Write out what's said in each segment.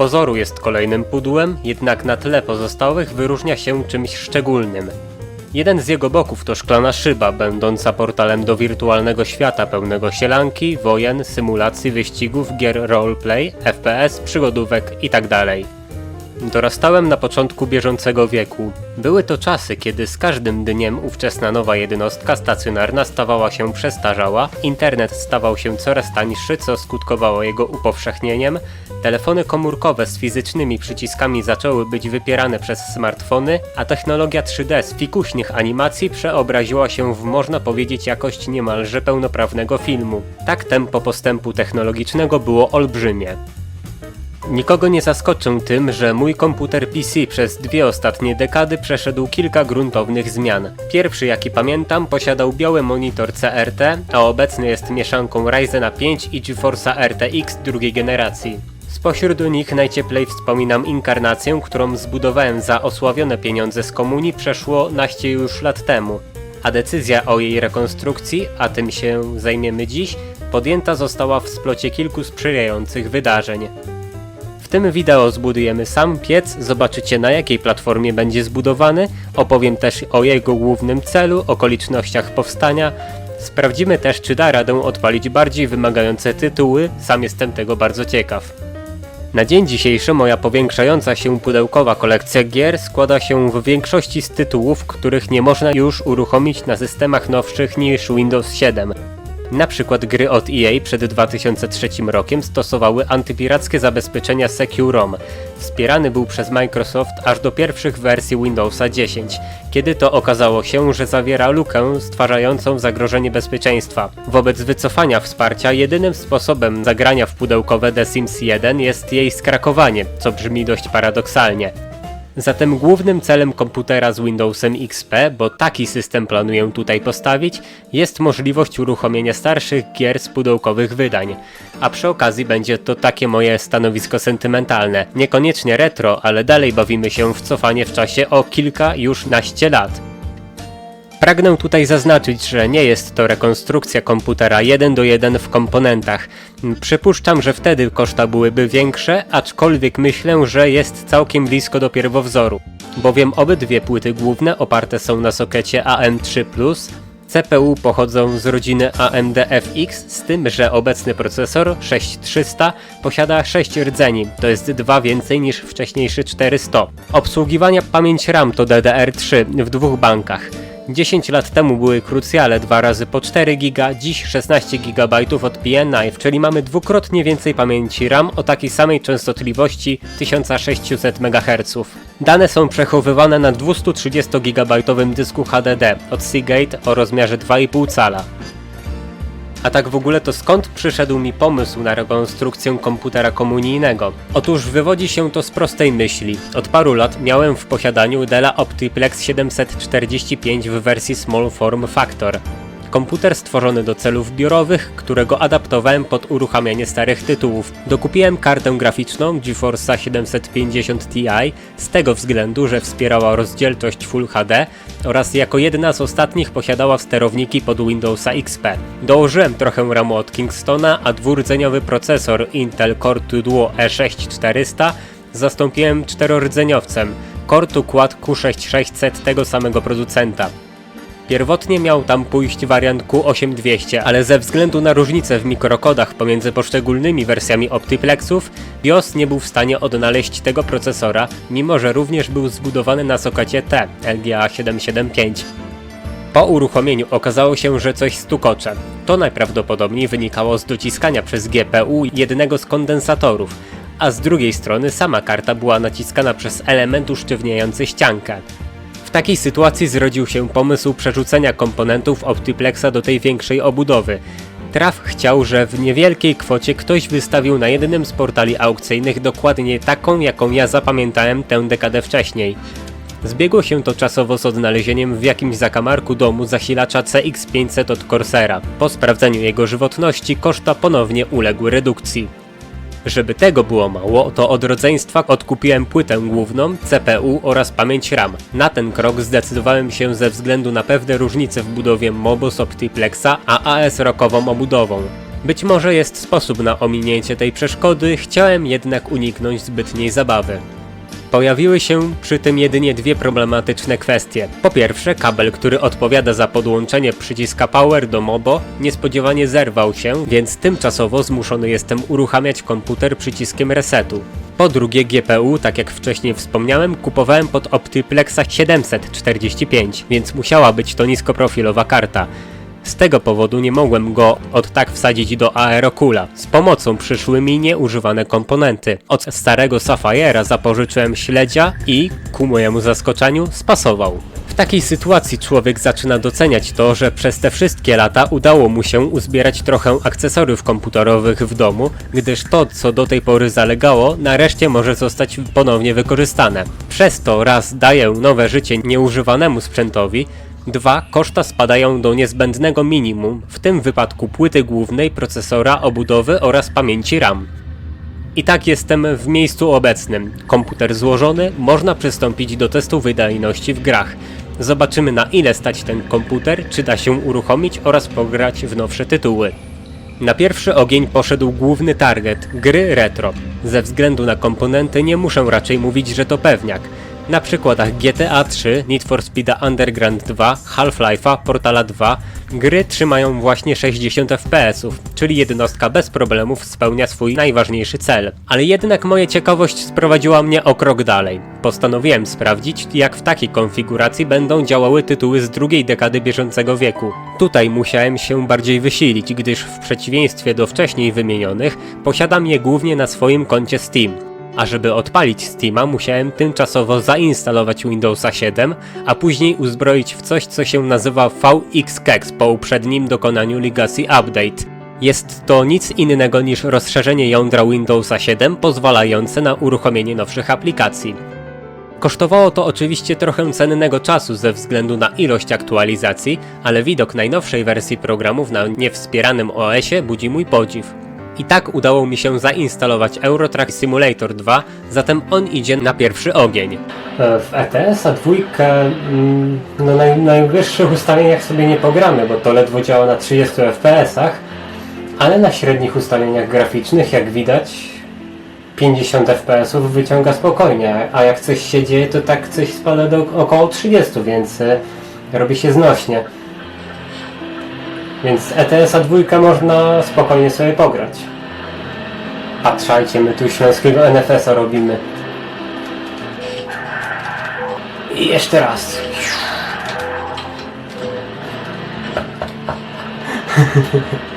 pozoru jest kolejnym pudłem, jednak na tle pozostałych wyróżnia się czymś szczególnym. Jeden z jego boków to szklana szyba, będąca portalem do wirtualnego świata pełnego sielanki, wojen, symulacji, wyścigów, gier roleplay, FPS, przygodówek tak itd. Dorastałem na początku bieżącego wieku. Były to czasy, kiedy z każdym dniem ówczesna nowa jednostka stacjonarna stawała się przestarzała, internet stawał się coraz tańszy, co skutkowało jego upowszechnieniem, telefony komórkowe z fizycznymi przyciskami zaczęły być wypierane przez smartfony, a technologia 3D z fikuśnych animacji przeobraziła się w można powiedzieć jakość niemalże pełnoprawnego filmu. Tak tempo postępu technologicznego było olbrzymie. Nikogo nie zaskoczę tym, że mój komputer PC przez dwie ostatnie dekady przeszedł kilka gruntownych zmian. Pierwszy, jaki pamiętam, posiadał biały monitor CRT, a obecny jest mieszanką Ryzena 5 i GeForce'a RTX drugiej generacji. Spośród nich najcieplej wspominam inkarnację, którą zbudowałem za osławione pieniądze z komunii przeszło naście już lat temu. A decyzja o jej rekonstrukcji, a tym się zajmiemy dziś, podjęta została w splocie kilku sprzyjających wydarzeń. Tym wideo zbudujemy sam piec, zobaczycie na jakiej platformie będzie zbudowany, opowiem też o jego głównym celu, okolicznościach powstania, sprawdzimy też czy da radę odpalić bardziej wymagające tytuły, sam jestem tego bardzo ciekaw. Na dzień dzisiejszy moja powiększająca się pudełkowa kolekcja gier składa się w większości z tytułów, których nie można już uruchomić na systemach nowszych niż Windows 7. Na przykład gry od EA przed 2003 rokiem stosowały antypirackie zabezpieczenia SecuROM. Wspierany był przez Microsoft aż do pierwszych wersji Windowsa 10, kiedy to okazało się, że zawiera lukę stwarzającą zagrożenie bezpieczeństwa. Wobec wycofania wsparcia jedynym sposobem zagrania w pudełkowe The Sims 1 jest jej skrakowanie, co brzmi dość paradoksalnie. Zatem głównym celem komputera z Windowsem XP, bo taki system planuję tutaj postawić, jest możliwość uruchomienia starszych gier z pudełkowych wydań. A przy okazji będzie to takie moje stanowisko sentymentalne. Niekoniecznie retro, ale dalej bawimy się w cofanie w czasie o kilka już naście lat. Pragnę tutaj zaznaczyć, że nie jest to rekonstrukcja komputera 1 do 1 w komponentach. Przypuszczam, że wtedy koszta byłyby większe, aczkolwiek myślę, że jest całkiem blisko do pierwowzoru, bowiem obydwie płyty główne oparte są na sokecie AM3+, CPU pochodzą z rodziny AMD FX, z tym, że obecny procesor 6300 posiada 6 rdzeni, to jest dwa więcej niż wcześniejszy 400. Obsługiwania pamięć RAM to DDR3 w dwóch bankach. 10 lat temu były krucjale 2 razy po 4 GB, dziś 16 GB od PNI, czyli mamy dwukrotnie więcej pamięci RAM o takiej samej częstotliwości 1600 MHz. Dane są przechowywane na 230 GB dysku HDD od Seagate o rozmiarze 2,5 cala. A tak w ogóle to skąd przyszedł mi pomysł na rekonstrukcję komputera komunijnego? Otóż wywodzi się to z prostej myśli. Od paru lat miałem w posiadaniu Della Optiplex 745 w wersji Small Form Factor. Komputer stworzony do celów biurowych, którego adaptowałem pod uruchamianie starych tytułów. Dokupiłem kartę graficzną GeForce'a 750 Ti z tego względu, że wspierała rozdzielczość Full HD oraz jako jedna z ostatnich posiadała sterowniki pod Windowsa XP. Dołożyłem trochę RAMu od Kingstona, a dwurdzeniowy procesor Intel Core 2 Duo E E6400 zastąpiłem czterordzeniowcem Core 2 Quad Q6600 tego samego producenta. Pierwotnie miał tam pójść wariant Q8200, ale ze względu na różnice w mikrokodach pomiędzy poszczególnymi wersjami Optiplexów, BIOS nie był w stanie odnaleźć tego procesora, mimo że również był zbudowany na sokacie T LGA 775. Po uruchomieniu okazało się, że coś stukocze. To najprawdopodobniej wynikało z dociskania przez GPU jednego z kondensatorów, a z drugiej strony sama karta była naciskana przez element usztywniający ściankę. W takiej sytuacji zrodził się pomysł przerzucenia komponentów Optiplexa do tej większej obudowy. Traf chciał, że w niewielkiej kwocie ktoś wystawił na jednym z portali aukcyjnych dokładnie taką, jaką ja zapamiętałem tę dekadę wcześniej. Zbiegło się to czasowo z odnalezieniem w jakimś zakamarku domu zasilacza CX500 od Corsera. Po sprawdzeniu jego żywotności koszta ponownie uległy redukcji. Żeby tego było mało, to od rodzeństwa odkupiłem płytę główną, CPU oraz pamięć RAM. Na ten krok zdecydowałem się ze względu na pewne różnice w budowie MOBO z Optiplexa, a AS rokową obudową. Być może jest sposób na ominięcie tej przeszkody, chciałem jednak uniknąć zbytniej zabawy. Pojawiły się przy tym jedynie dwie problematyczne kwestie. Po pierwsze, kabel, który odpowiada za podłączenie przyciska Power do Mobo, niespodziewanie zerwał się, więc tymczasowo zmuszony jestem uruchamiać komputer przyciskiem resetu. Po drugie, GPU, tak jak wcześniej wspomniałem, kupowałem pod Optiplexa 745, więc musiała być to niskoprofilowa karta. Z tego powodu nie mogłem go od tak wsadzić do Aerokula. Z pomocą przyszły mi nieużywane komponenty. Od starego Safire'a zapożyczyłem śledzia i, ku mojemu zaskoczeniu, spasował. W takiej sytuacji człowiek zaczyna doceniać to, że przez te wszystkie lata udało mu się uzbierać trochę akcesoriów komputerowych w domu, gdyż to, co do tej pory zalegało, nareszcie może zostać ponownie wykorzystane. Przez to raz daję nowe życie nieużywanemu sprzętowi, Dwa, koszta spadają do niezbędnego minimum, w tym wypadku płyty głównej, procesora, obudowy oraz pamięci RAM. I tak jestem w miejscu obecnym. Komputer złożony, można przystąpić do testu wydajności w grach. Zobaczymy na ile stać ten komputer, czy da się uruchomić oraz pograć w nowsze tytuły. Na pierwszy ogień poszedł główny target gry retro. Ze względu na komponenty nie muszę raczej mówić, że to pewniak. Na przykładach GTA 3, Need for Speeda Underground 2, Half-Life'a, Portala 2 gry trzymają właśnie 60 fps, czyli jednostka bez problemów spełnia swój najważniejszy cel. Ale jednak moja ciekawość sprowadziła mnie o krok dalej. Postanowiłem sprawdzić, jak w takiej konfiguracji będą działały tytuły z drugiej dekady bieżącego wieku. Tutaj musiałem się bardziej wysilić, gdyż w przeciwieństwie do wcześniej wymienionych, posiadam je głównie na swoim koncie Steam. A żeby odpalić Steama, musiałem tymczasowo zainstalować Windowsa 7, a później uzbroić w coś, co się nazywa VXKex po uprzednim dokonaniu Legacy Update. Jest to nic innego niż rozszerzenie jądra Windowsa 7 pozwalające na uruchomienie nowszych aplikacji. Kosztowało to oczywiście trochę cennego czasu ze względu na ilość aktualizacji, ale widok najnowszej wersji programów na niewspieranym OS-ie budzi mój podziw. I tak udało mi się zainstalować Eurotrack Simulator 2, zatem on idzie na pierwszy ogień. W ETS-a dwójkę mm, no na najwyższych ustawieniach sobie nie pogramy, bo to ledwo działa na 30 FPS-ach, ale na średnich ustawieniach graficznych, jak widać, 50 FPS-ów wyciąga spokojnie, a jak coś się dzieje, to tak coś spada do około 30, więc y, robi się znośnie. Więc ETS-a dwójkę można spokojnie sobie pograć. Patrzajcie, my tu śląskiego NFS-a robimy. I jeszcze raz.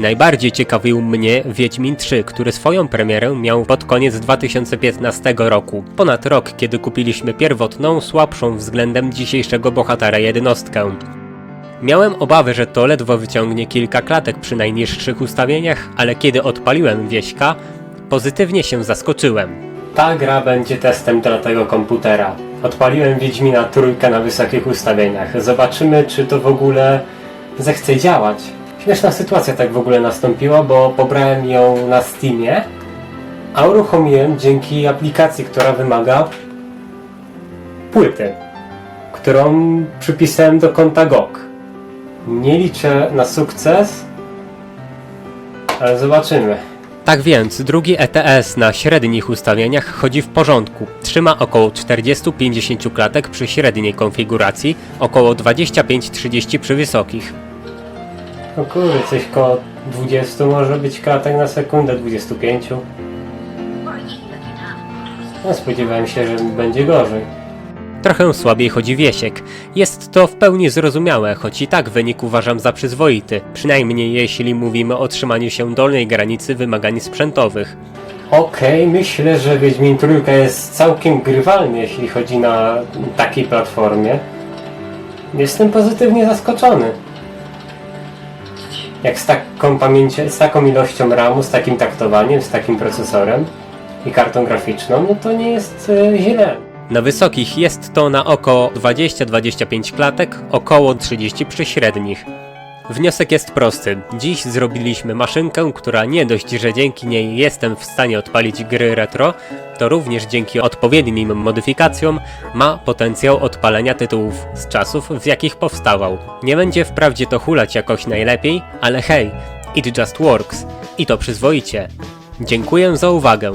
Najbardziej ciekawił mnie Wiedźmin 3, który swoją premierę miał pod koniec 2015 roku. Ponad rok, kiedy kupiliśmy pierwotną, słabszą względem dzisiejszego bohatera jednostkę. Miałem obawy, że to ledwo wyciągnie kilka klatek przy najniższych ustawieniach, ale kiedy odpaliłem wieśka, pozytywnie się zaskoczyłem. Ta gra będzie testem dla tego komputera. Odpaliłem Wiedźmina trójkę na wysokich ustawieniach. Zobaczymy, czy to w ogóle zechce działać. Śmieszna sytuacja tak w ogóle nastąpiła, bo pobrałem ją na Steamie, a uruchomiłem dzięki aplikacji, która wymaga płyty, którą przypisałem do konta GOG. Nie liczę na sukces, ale zobaczymy. Tak więc, drugi ETS na średnich ustawieniach chodzi w porządku. Trzyma około 40-50 klatek przy średniej konfiguracji, około 25-30 przy wysokich. O kurde, coś koło 20 może być klatek na sekundę, 25. No, spodziewałem się, że będzie gorzej. Trochę słabiej chodzi Wiesiek. Jest to w pełni zrozumiałe, choć i tak wynik uważam za przyzwoity, przynajmniej jeśli mówimy o trzymaniu się dolnej granicy wymagań sprzętowych. Okej, myślę, że Wiedźmin Trójka jest całkiem grywalny, jeśli chodzi na takiej platformie. Jestem pozytywnie zaskoczony. Jak z taką pamięcią, z taką ilością RAMu, z takim taktowaniem, z takim procesorem i kartą graficzną, no to nie jest e, źle. Na wysokich jest to na około 20-25 klatek, około 30 przy średnich. Wniosek jest prosty. Dziś zrobiliśmy maszynkę, która nie dość, że dzięki niej jestem w stanie odpalić gry retro, to również dzięki odpowiednim modyfikacjom ma potencjał odpalenia tytułów z czasów, w jakich powstawał. Nie będzie wprawdzie to hulać jakoś najlepiej, ale hej, It Just Works i to przyzwoicie. Dziękuję za uwagę.